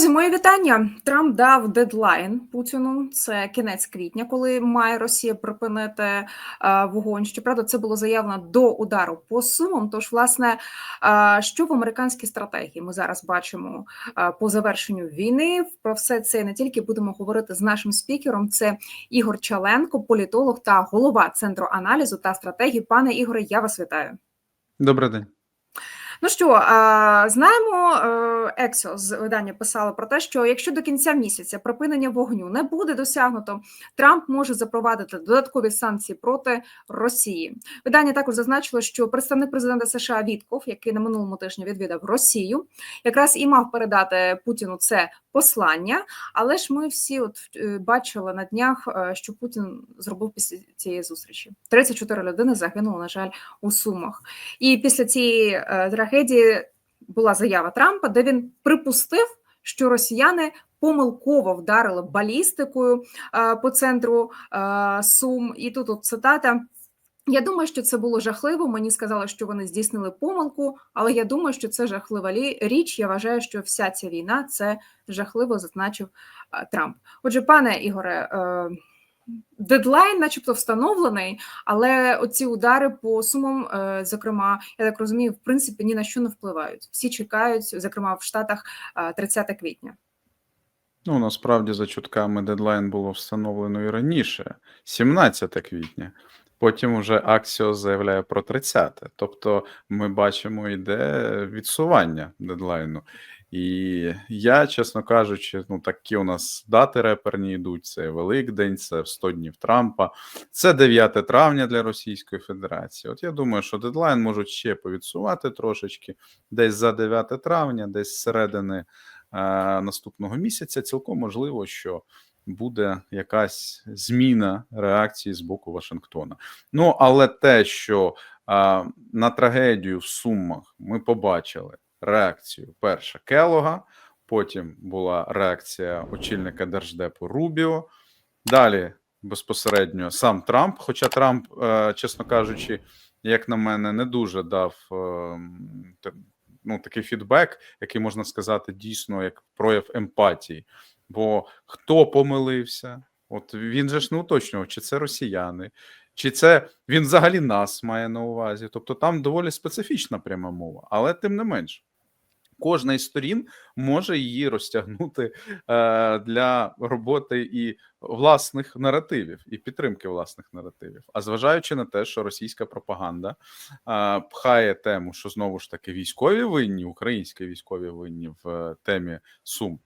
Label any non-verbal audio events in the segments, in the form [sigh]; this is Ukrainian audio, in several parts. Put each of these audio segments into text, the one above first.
Друзі, мої вітання. Трамп дав дедлайн Путіну. Це кінець квітня, коли має Росія припинити е, вогонь. Щоправда, це було заявлено до удару по сумам. Тож, власне, е, що в американській стратегії ми зараз бачимо е, по завершенню війни. Про все це не тільки будемо говорити з нашим спікером. Це Ігор Чаленко, політолог та голова центру аналізу та стратегії. Пане Ігоре, я вас вітаю. Добрий день. Ну що, знаємо, е, Ексо з видання писало про те, що якщо до кінця місяця припинення вогню не буде досягнуто, Трамп може запровадити додаткові санкції проти Росії. Видання також зазначило, що представник президента США Вітков, який на минулому тижні відвідав Росію, якраз і мав передати Путіну це послання. Але ж ми всі от е, бачили на днях, е, що Путін зробив після цієї зустрічі. 34 людини загинуло, на жаль, у Сумах. І після цієї е, трагедії була заява Трампа, де він припустив, що росіяни помилково вдарили балістикою е, по центру е, Сум. І тут от цитата. Я думаю, що це було жахливо. Мені сказали, що вони здійснили помилку, але я думаю, що це жахлива річ. Я вважаю, що вся ця війна це жахливо, зазначив е, Трамп. Отже, пане Ігоре, дедлайн, начебто, встановлений, але оці удари по сумам, е, зокрема, я так розумію, в принципі ні на що не впливають. Всі чекають, зокрема в Штатах, е, 30 квітня. Ну, насправді, за чутками, дедлайн було встановлено і раніше, 17 квітня. Потім вже Аксіос заявляє про 30. Тобто, ми бачимо, йде відсування дедлайну. І я, чесно кажучи, ну такі у нас дати реперні йдуть: це Великдень, це 100 днів Трампа, це 9 травня для Російської Федерації. От я думаю, що дедлайн можуть ще повідсувати трошечки, десь за 9 травня, десь середини е, наступного місяця. Цілком можливо, що буде якась зміна реакції з боку Вашингтона. Ну але те, що е, на трагедію в Сумах ми побачили реакцію перша Келога, потім була реакція очільника держдепу Рубіо. Далі безпосередньо сам Трамп. Хоча Трамп, е, чесно кажучи, як на мене, не дуже дав е, ну, такий фідбек, який можна сказати дійсно як прояв емпатії. Бо хто помилився? От він же ж не уточнював, чи це росіяни, чи це він взагалі нас має на увазі. Тобто там доволі специфічна пряма мова, але тим не менш. Кожна із сторін може її розтягнути е, для роботи і власних наративів, і підтримки власних наративів. А зважаючи на те, що російська пропаганда е, пхає тему, що знову ж таки військові винні, українські військові винні в е, темі Сум,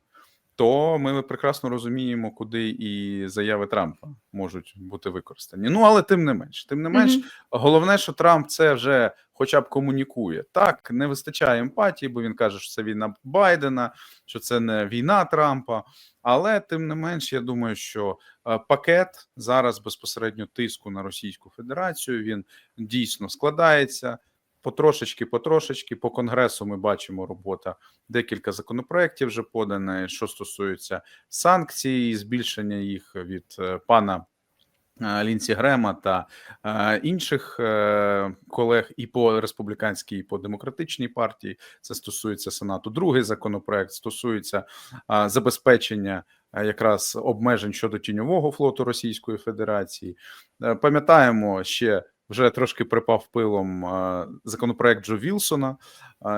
то ми прекрасно розуміємо, куди і заяви Трампа можуть бути використані. Ну але тим не менш, тим не менш, Мгм. Головне, що Трамп це вже хоча б комунікує. Так, не вистачає емпатії, бо він каже, що це війна Байдена, що це не війна Трампа. Але тим не менш, я думаю, що е, пакет зараз безпосередньо тиску на Російську Федерацію він дійсно складається. Потрошечки, потрошечки по конгресу ми бачимо робота. Декілька законопроєктів вже подані, що стосується санкцій, і збільшення їх від е, пана е, Лінсі Грема та е, інших е, колег і по республіканській, і по демократичній партії. Це стосується Сенату. Другий законопроект стосується е, забезпечення е, якраз обмежень щодо тіньового флоту Російської Федерації. Е, Пам'ятаємо ще. Вже трошки припав пилом законопроект Джо Вілсона,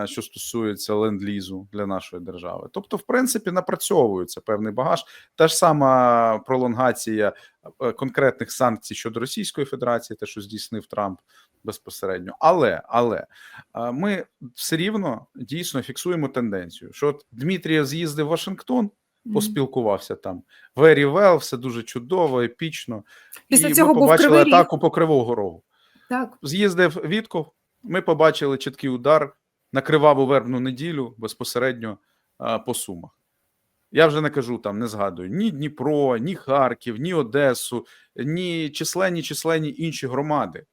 що стосується ленд-лізу для нашої держави. Тобто, в принципі, напрацьовується певний багаж. Та ж сама пролонгація е, конкретних санкцій щодо Російської Федерації, те, що здійснив Трамп безпосередньо. Але але ми все рівно дійсно фіксуємо тенденцію, що от Дмитрієв з'їздив в Вашингтон, поспілкувався там. Very well, все дуже чудово, епічно. Після і цього ми побачили атаку по Кривого Рогу. Так, З'їздив Вітков. Ми побачили чіткий удар на криваву вербну неділю безпосередньо а, по сумах. Я вже не кажу там, не згадую ні Дніпро, ні Харків, ні Одесу, ні численні численні інші громади.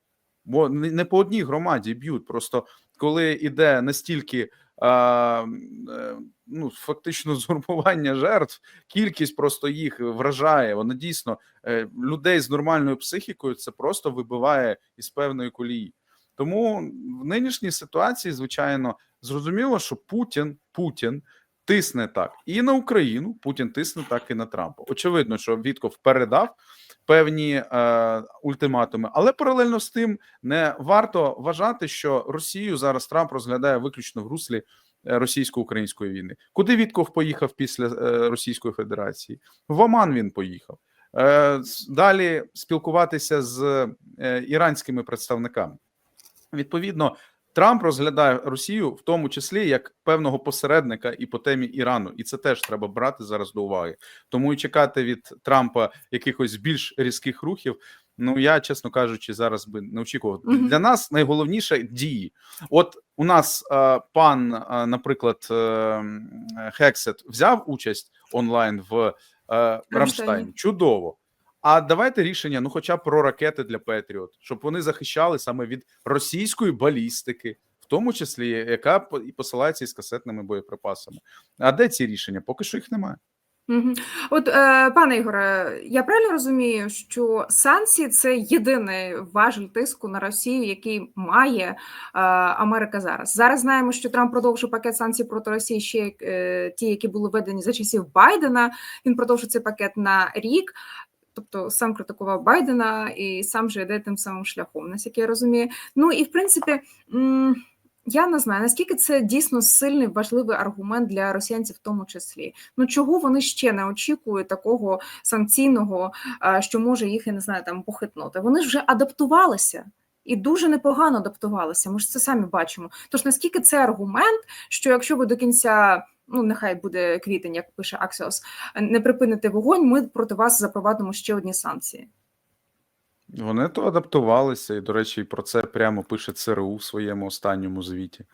Бо не по одній громаді б'ють. Просто коли йде настільки ну, фактично [laughs] згурмування жертв, кількість просто їх вражає. Воно дійсно е, людей з нормальною психікою це просто вибиває із певної колії. Тому в нинішній ситуації, звичайно, зрозуміло, що Путін Путін тисне так і на Україну, Путін тисне так і на Трампа. Очевидно, що Вітков передав певні е, ультиматуми, але паралельно з тим не варто вважати, що Росію зараз Трамп розглядає виключно в руслі е, російсько-української війни. Куди Вітков поїхав після е, Російської Федерації? В Оман він поїхав. Е, далі спілкуватися з е, іранськими представниками. Відповідно, Трамп розглядає Росію в тому числі як певного посередника і по темі Ірану, і це теж треба брати зараз до уваги. Тому і чекати від Трампа якихось більш різких рухів. Ну я чесно кажучи, зараз би не очікував. Мгм. Для нас найголовніше дії. От у нас е, пан, е, наприклад, е, Хексет взяв участь онлайн в е, Рамштайні. Чудово. А давайте рішення, ну, хоча б про ракети для Петріот, щоб вони захищали саме від російської балістики, в тому числі яка і посилається із касетними боєприпасами. А де ці рішення? Поки що їх немає. От, е, пане Ігоре, я правильно розумію, що санкції це єдиний важель тиску на Росію, який має е, Америка зараз. Зараз знаємо, що Трамп продовжив пакет санкцій проти Росії ще е, ті, які були введені за часів Байдена. Він продовжив цей пакет на рік. Тобто сам критикував Байдена і сам же йде тим самим шляхом, наскільки я розумію. Ну і в принципі. Я не знаю, наскільки це дійсно сильний важливий аргумент для росіянців, в тому числі. Ну чого вони ще не очікують такого санкційного, що може їх, я не знаю, там похитнути. Вони ж вже адаптувалися і дуже непогано адаптувалися. Ми ж це самі бачимо. Тож наскільки це аргумент, що якщо ви до кінця. Ну, нехай буде квітень, як пише Аксіос, не припините вогонь, ми проти вас запровадимо ще одні санкції. Вони то адаптувалися, і, до речі, і про це прямо пише ЦРУ в своєму останньому звіті.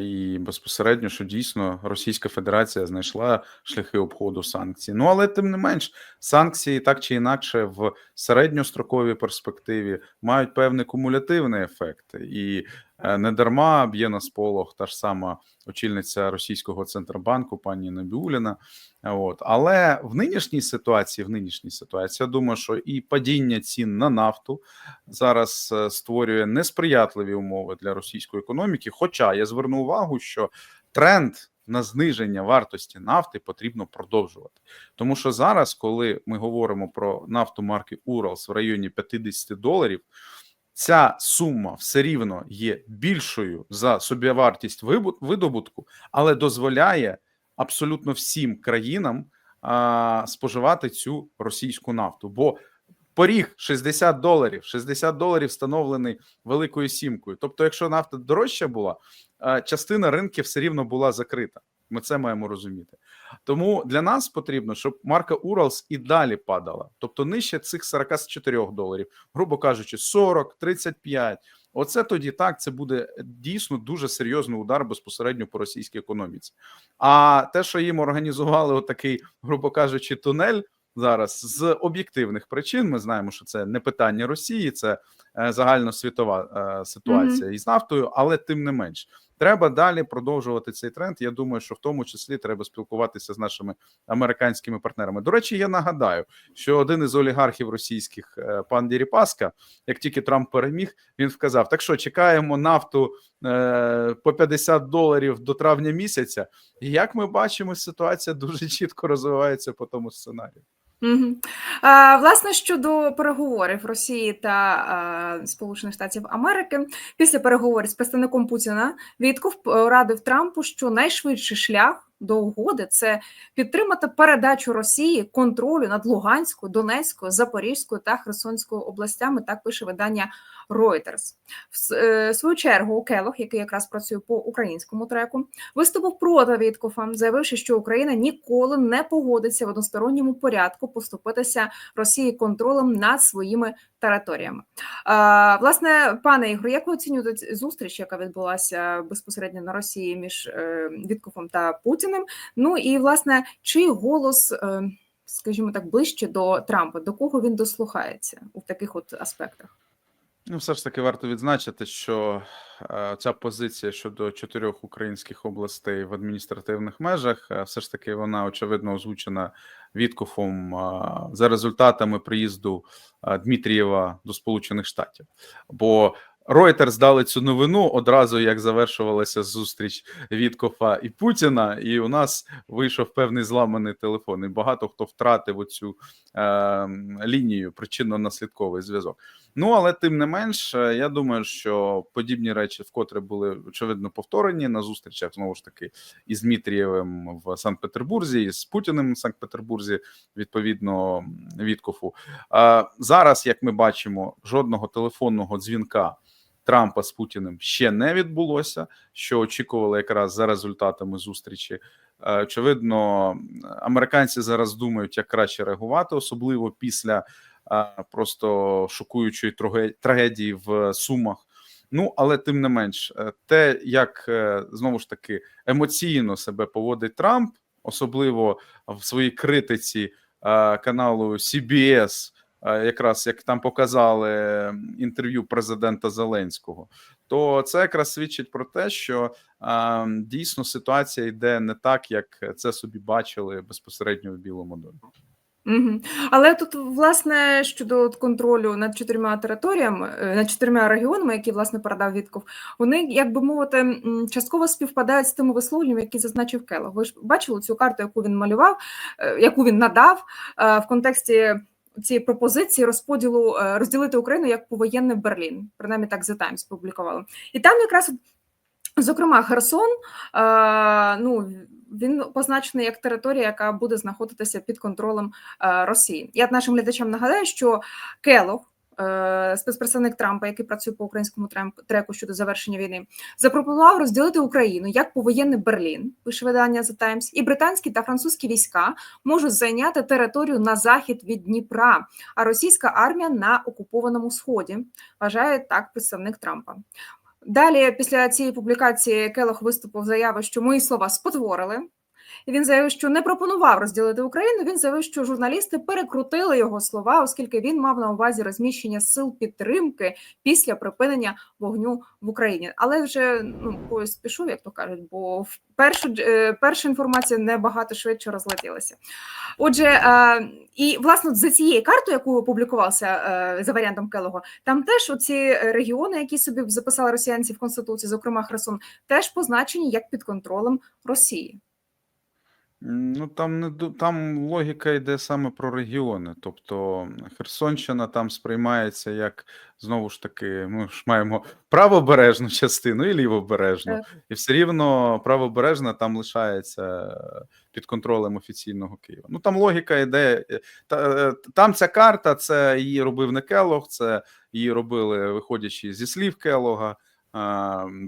І безпосередньо, що дійсно Російська Федерація знайшла шляхи обходу санкцій. Ну але тим не менш, санкції так чи інакше в середньостроковій перспективі мають певний кумулятивний ефект. І не дарма б'є на сполох та ж сама очільниця російського центробанку, пані Набіуліна. От але в нинішній ситуації, в нинішній ситуації, я думаю, що і падіння цін на нафту зараз е, створює несприятливі умови для російської економіки. Хоча я зверну увагу, що тренд на зниження вартості нафти потрібно продовжувати, тому що зараз, коли ми говоримо про нафту марки Уралс в районі 50 доларів. Ця сума все рівно є більшою за собівартість видобутку, але дозволяє абсолютно всім країнам а, споживати цю російську нафту. Бо поріг 60 доларів, 60 доларів встановлений великою сімкою. Тобто, якщо нафта дорожча була, а, частина ринків все рівно була закрита. Ми це маємо розуміти. Тому для нас потрібно, щоб марка Уралс і далі падала, тобто нижче цих 44 доларів, грубо кажучи, 40, 35. Оце тоді так. Це буде дійсно дуже серйозний удар безпосередньо по російській економіці. А те, що їм організували отакий, грубо кажучи, тунель зараз з об'єктивних причин, ми знаємо, що це не питання Росії, це е, загальносвітова е, ситуація із нафтою, але тим не менш. Треба далі продовжувати цей тренд. Я думаю, що в тому числі треба спілкуватися з нашими американськими партнерами. До речі, я нагадаю, що один із олігархів російських, е, пан Діріпаска, як тільки Трамп переміг, він вказав: так що чекаємо нафту по 50 доларів до травня місяця. І як ми бачимо, ситуація [laughs] дуже чітко розвивається по тому сценарію. Власне, щодо переговорів Росії та Сполучених Штатів Америки, після переговорів з представником Путіна Вітков радив Трампу, що найшвидший шлях до угоди це підтримати передачу Росії контролю над Луганською, Донецькою, Запорізькою та Херсонською областями. Так пише видання Reuters. В е, свою чергу Келох, який якраз працює по українському треку, виступив проти Віткофа, заявивши, що Україна ніколи не погодиться в односторонньому порядку поступитися Росії контролем над своїми територіями. Власне, пане Ігор, як ви оцінюєте зустріч, яка відбулася безпосередньо на Росії між е, Віткофом та Путіним? Ну і власне, чий голос, е, скажімо так, ближче до Трампа? До кого він дослухається у таких от аспектах? Ну, все ж таки варто відзначити, що е, ця позиція щодо чотирьох українських областей в адміністративних межах, е, все ж таки вона очевидно озвучена Віткофом е, за результатами приїзду е, Дмитрієва до Сполучених Штатів. Бо Reuters дали цю новину одразу, як завершувалася зустріч Віткофа і Путіна, і у нас вийшов певний зламаний телефон. І багато хто втратив оцю е, лінію причинно-наслідковий зв'язок. Ну але тим не менш, е, я думаю, що подібні речі вкотре були очевидно повторені на зустрічах знову ж таки із Дмитрієвим в Санкт-Петербурзі, і з Путіним в Санкт-Петербурзі, відповідно Віткофу. А зараз, як ми бачимо, жодного телефонного дзвінка. Трампа з Путіним ще не відбулося, що очікували якраз за результатами зустрічі. Е, Очевидно, американці зараз думають, як краще реагувати, особливо після просто шокуючої трагедії в Сумах. Ну але тим не менш, е, те, як е, знову ж таки емоційно себе поводить Трамп, особливо в своїй критиці е, каналу CBS, якраз як там показали інтерв'ю президента Зеленського, то це якраз свідчить про те, що дійсно ситуація йде не так, як це собі бачили безпосередньо в Білому домі. Угу. Але тут, власне, щодо контролю над чотирма територіями, е, над чотирма регіонами, які власне передав Вітков, вони, як би мовити, частково співпадають з тими висловленнями, які зазначив Келог. Ви ж бачили цю карту, яку він малював, е, яку він надав е, в контексті цієї пропозиції розподілу розділити Україну як повоєнний Берлін. Принаймні так The Times публікували. І там якраз Зокрема, Херсон, ну він позначений як територія, яка буде знаходитися під контролем е, Росії. Я нашим глядачам нагадаю, що Келох, е, спецпредставник Трампа, який працює по українському треку щодо завершення війни, запропонував розділити Україну як повоєнний Берлін, пише видання The Times, і британські та французькі війська можуть зайняти територію на захід від Дніпра, а російська армія на окупованому сході. Вважає так представник Трампа. Далі, після цієї публікації, Келох виступив заяви, що мої слова спотворили. І він заявив, що не пропонував розділити Україну. Він заявив, що журналісти перекрутили його слова, оскільки він мав на увазі розміщення сил підтримки після припинення вогню в Україні. Але вже ну поїзд пішов, як то кажуть, бо в першу е, перша інформація набагато швидше розлетілася. Отже, е, і власне за цією картою, яку опублікувався е, за варіантом Келого, там теж оці регіони, які собі записали росіянці в конституції, зокрема Херсон, теж позначені як під контролем Росії. Ну там не ду- там логіка йде саме про регіони. Тобто Херсонщина там сприймається як знову ж таки, ми ж маємо правобережну частину і лівобережну, Так. і все рівно правобережна там лишається під контролем офіційного Києва. Ну там логіка йде. е, Та, е, там ця карта, це її робив не Келог, це її робили виходячи зі слів Келога,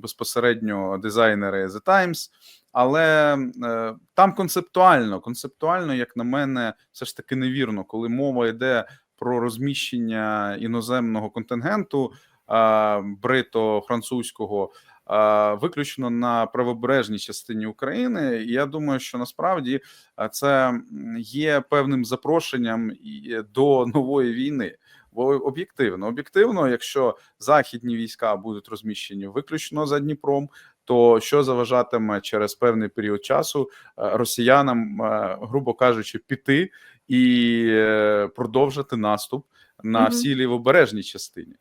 безпосередньо дизайнери The Times. Але е, там концептуально, концептуально, як на мене, все ж таки невірно, коли мова йде про розміщення іноземного контингенту е, брито-французького. е, Виключно на правобережній частині України, і я думаю, що насправді е, це є певним запрошенням до нової війни. Бо об'єктивно, об'єктивно, якщо західні війська будуть розміщені виключно за Дніпром, то що заважатиме через певний період часу е, росіянам, е, грубо кажучи, піти і е, продовжити наступ на всій лівобережній частині?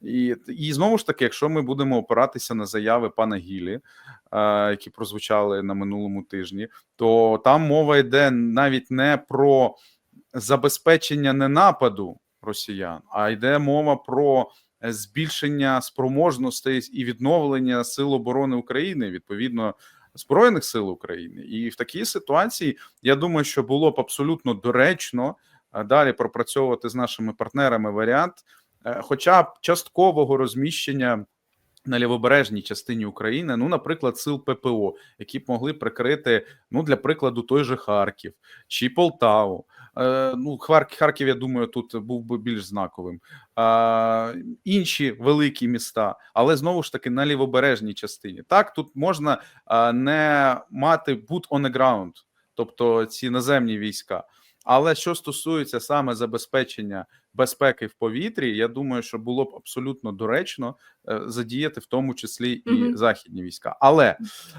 І, і знову ж таки, якщо ми будемо опиратися на заяви пана Гілі, е, які прозвучали на минулому тижні, то там мова йде навіть не про забезпечення не нападу росіян, а йде мова про е, збільшення спроможностей і відновлення сил оборони України, відповідно збройних сил України. І в такій ситуації я думаю, що було б абсолютно доречно е, далі пропрацьовувати з нашими партнерами варіант, е, хоча б часткового розміщення. На лівобережній частині України, ну, наприклад, сил ППО, які б могли прикрити, ну, для прикладу, той же Харків чи Полтаву. Е, ну, Хар- Харків, я думаю, тут був би більш знаковим. Інші великі міста, але знову ж таки на лівобережній частині. Так, тут можна не мати boot on the ground, тобто ці наземні війська. Але що стосується саме забезпечення безпеки в повітрі, я думаю, що було б абсолютно доречно е, задіяти в тому числі і Мгм. західні війська. Але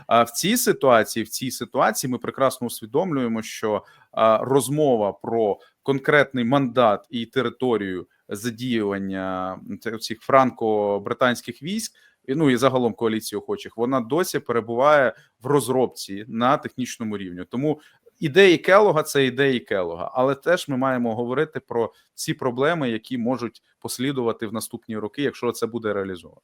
е, в цій ситуації, в цій ситуації, ми прекрасно усвідомлюємо, що е, розмова про конкретний мандат і територію задіювання цих франко-британських військ. Ну і загалом коаліції охочих, вона досі перебуває в розробці на технічному рівні. Тому ідеї Келога це ідеї Келога, але теж ми маємо говорити про ці проблеми, які можуть послідувати в наступні роки, якщо це буде реалізовано.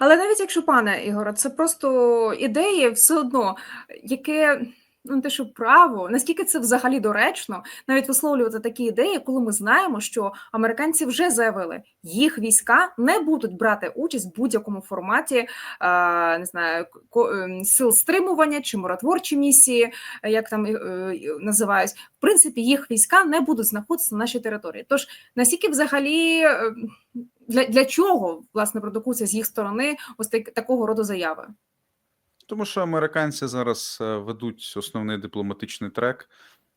Але навіть якщо, пане Ігоре, це просто ідеї все одно, яке ну те, що право, наскільки це взагалі доречно, навіть висловлювати такі ідеї, коли ми знаємо, що американці вже заявили, їх війська не будуть брати участь в будь-якому форматі, а, не знаю, ем, сил стримування чи миротворчі місії, е, як там е, е, називають. В принципі, їх війська не будуть знаходитися на нашій території. Тож наскільки взагалі е, для, для чого власне продукується з їх сторони ось так, такого роду заяви? Тому що американці зараз е, ведуть основний дипломатичний трек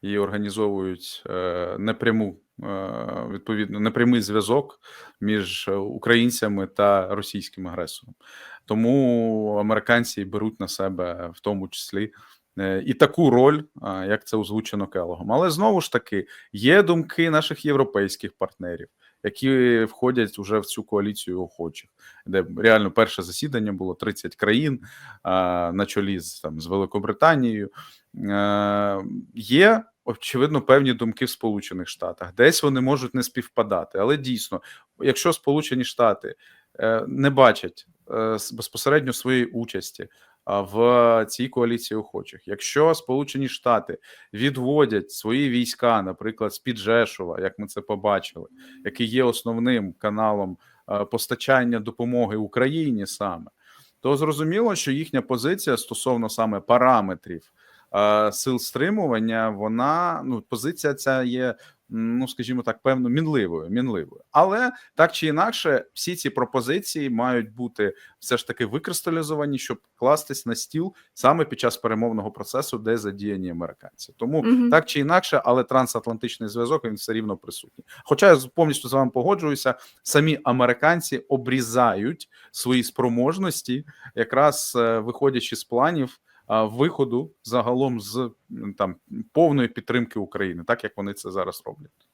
і організовують е, непряму е, відповідно непрямий зв'язок між українцями та російським агресором. Тому американці беруть на себе в тому числі. І таку роль, як це озвучено Келогом. Але знову ж таки є думки наших європейських партнерів, які входять вже в цю коаліцію охочих, де реально перше засідання було 30 країн на чолі з там з Великобританією. Е, Є очевидно певні думки в Сполучених Штатах. Десь вони можуть не співпадати, але дійсно, якщо Сполучені Штати е, не бачать е, безпосередньо своєї участі в цій коаліції охочих, якщо Сполучені Штати відводять свої війська, наприклад, з під Жешова, як ми це побачили, який є основним каналом постачання допомоги Україні саме то зрозуміло, що їхня позиція стосовно саме параметрів сил стримування, вона ну позиція ця є. Ну, скажімо так, певно, мінливою, мінливою, але так чи інакше, всі ці пропозиції мають бути все ж таки викристалізовані, щоб кластись на стіл саме під час перемовного процесу, де задіяні американці. Тому Мгм. так чи інакше, але трансатлантичний зв'язок він все рівно присутній. Хоча я повністю з вами погоджуюся, самі американці обрізають свої спроможності, якраз е, виходячи з планів виходу загалом з там повної підтримки України, так як вони це зараз роблять.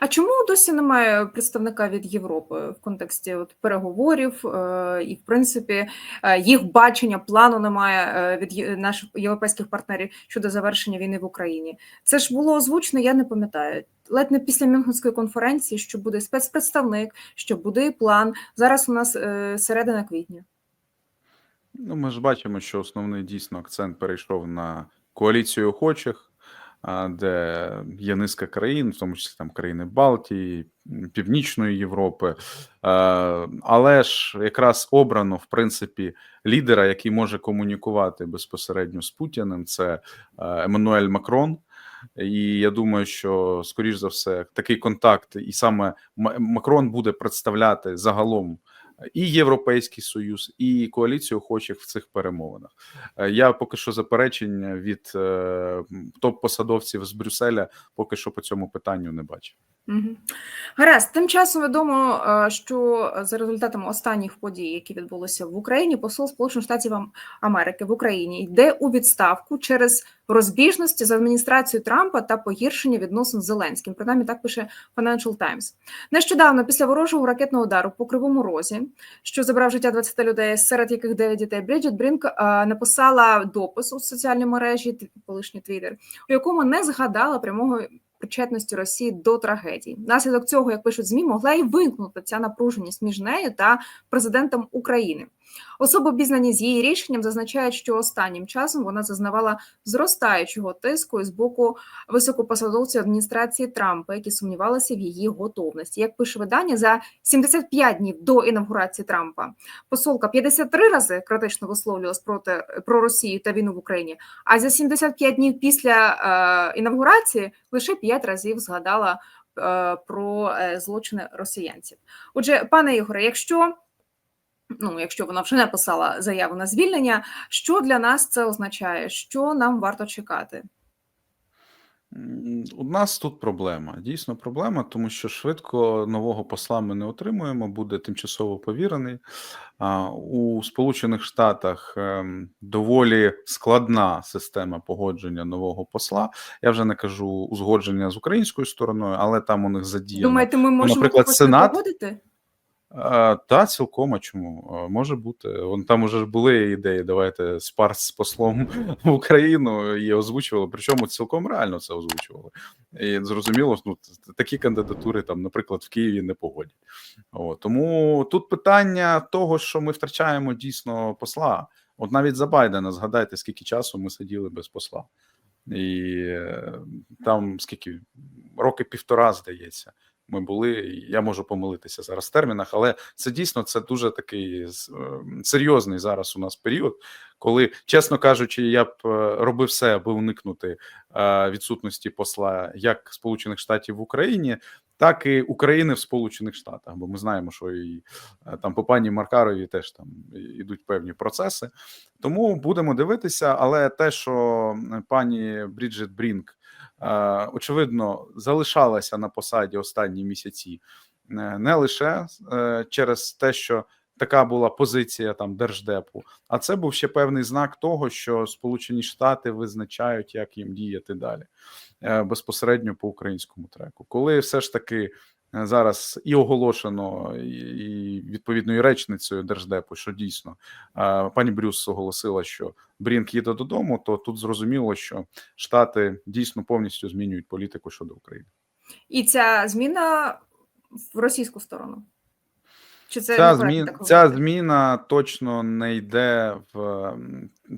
А чому досі немає представника від Європи в контексті от переговорів е, і, в принципі, е, їх бачення плану немає е, від наших європейських партнерів щодо завершення війни в Україні? Це ж було озвучено, я не пам'ятаю. Ледь не після Мюнхенської конференції, що буде спецпредставник, що буде і план. Зараз у нас середина квітня. Ну, ми ж бачимо, що основний дійсно акцент перейшов на коаліцію охочих, де є низка країн, в тому числі там країни Балтії, Північної Європи. Але ж якраз обрано в принципі лідера, який може комунікувати безпосередньо з Путіним, це Еммануель Макрон. І я думаю, що скоріш за все такий контакт, і саме Макрон буде представляти загалом і Європейський Союз, і коаліцію охочих в цих перемовинах. Е, Я поки що заперечень від е, топ-посадовців з Брюсселя поки що по цьому питанню не бачу. Мгм. Гаразд, тим часом відомо, е, що за результатами останніх подій, які відбулися в Україні, посол Сполучених Штатів Америки в Україні йде у відставку через розбіжності з адміністрацією Трампа та погіршення відносин з Зеленським. Принаймні так пише Financial Times. Нещодавно, після ворожого ракетного удару по Кривому Розі, що забрав життя 20 людей, серед яких 9 дітей, Бріджит Брінк е, написала допис у соціальній мережі, колишній Твіттер, у якому не згадала прямого причетності Росії до трагедії. Наслідок цього, як пишуть змі, могла і виникнути ця напруженість між нею та президентом України. Особи, обізнані з її рішенням, зазначають, що останнім часом вона зазнавала зростаючого тиску з боку високопосадовців адміністрації Трампа, які сумнівалися в її готовності. Як пише видання, за 75 днів до інавгурації Трампа посолка 53 рази критично висловлювалась проти про Росію та війну в Україні. А за 75 днів після е, інавгурації лише 5 разів згадала е, про е, злочини росіянців. Отже, пане Ігоре, якщо ну, якщо вона вже написала заяву на звільнення, що для нас це означає? Що нам варто чекати? У нас тут проблема. Дійсно проблема, тому що швидко нового посла ми не отримуємо, буде тимчасово повірений. У Сполучених Штатах ем, доволі складна система погодження нового посла. Я вже не кажу узгодження з українською стороною, але там у них задіяно. Думаєте, ми можемо наприклад, Сенат- погодити? Та цілком, а чому? Може бути. Вон там уже були ідеї, давайте спар з послом в Україну і озвучували. Причому цілком реально це озвучували. І зрозуміло, ну такі кандидатури там, наприклад, в Києві не погодять. О, тому тут питання того, що ми втрачаємо дійсно посла. От навіть за Байдена згадайте, скільки часу ми сиділи без посла. І е, там скільки роки півтора, здається, ми були. Я можу помилитися зараз в термінах, але це дійсно це дуже такий е, серйозний зараз у нас період, коли, чесно кажучи, я б е, робив все, аби уникнути е, відсутності посла як Сполучених Штатів в Україні, так і України в Сполучених Штатах. Бо ми знаємо, що і там по пані Маркарові теж там ідуть певні процеси. Тому будемо дивитися, але те, що пані Бріджит Брінк, очевидно, залишалася на посаді останні місяці, е, не лише е, через те, що така була позиція там держдепу, а це був ще певний знак того, що Сполучені Штати визначають, як їм діяти далі е, безпосередньо по українському треку, коли все ж таки. Зараз і оголошено, і відповідною речницею держдепу, що дійсно пані Брюс оголосила, що Брінк їде додому. То тут зрозуміло, що Штати дійсно повністю змінюють політику щодо України. І ця зміна в російську сторону? Чи це Ця, некоректно змін, ця зміна точно не йде в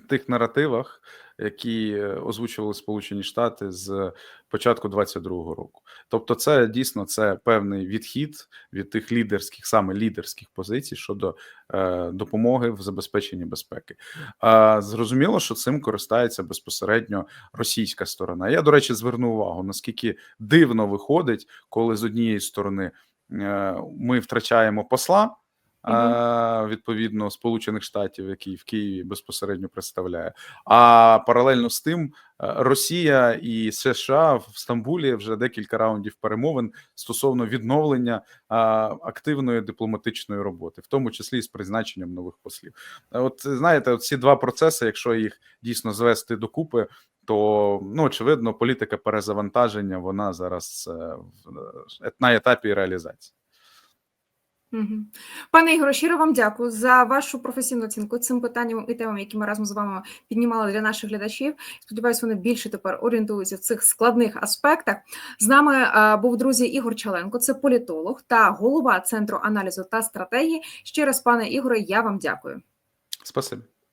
тих наративах, які е, озвучували Сполучені Штати з початку 22-го року. Тобто, це дійсно це певний відхід від тих лідерських, саме лідерських позицій щодо е, допомоги в забезпеченні безпеки. А зрозуміло, що цим користається безпосередньо російська сторона. Я, до речі, зверну увагу, наскільки дивно виходить, коли з однієї сторони е, ми втрачаємо посла. А, Відповідно, Сполучених Штатів, який в Києві безпосередньо представляє, а паралельно з тим, е, Росія і США в Стамбулі вже декілька раундів перемовин стосовно відновлення активної дипломатичної роботи, в тому числі з призначенням нових послів. Е, От знаєте, от ці два процеси, якщо їх дійсно звести докупи, то ну очевидно, політика перезавантаження вона зараз е, на етапі реалізації. Пане Ігоре, щиро вам дякую за вашу професійну оцінку цим питанням і темам, які ми разом з вами піднімали для наших глядачів. Сподіваюсь, вони більше тепер орієнтуються в цих складних аспектах. З нами е, був друзі Ігор Чаленко, це політолог та голова центру аналізу та стратегії. Ще раз, пане Ігоре, я вам дякую. Спасибі.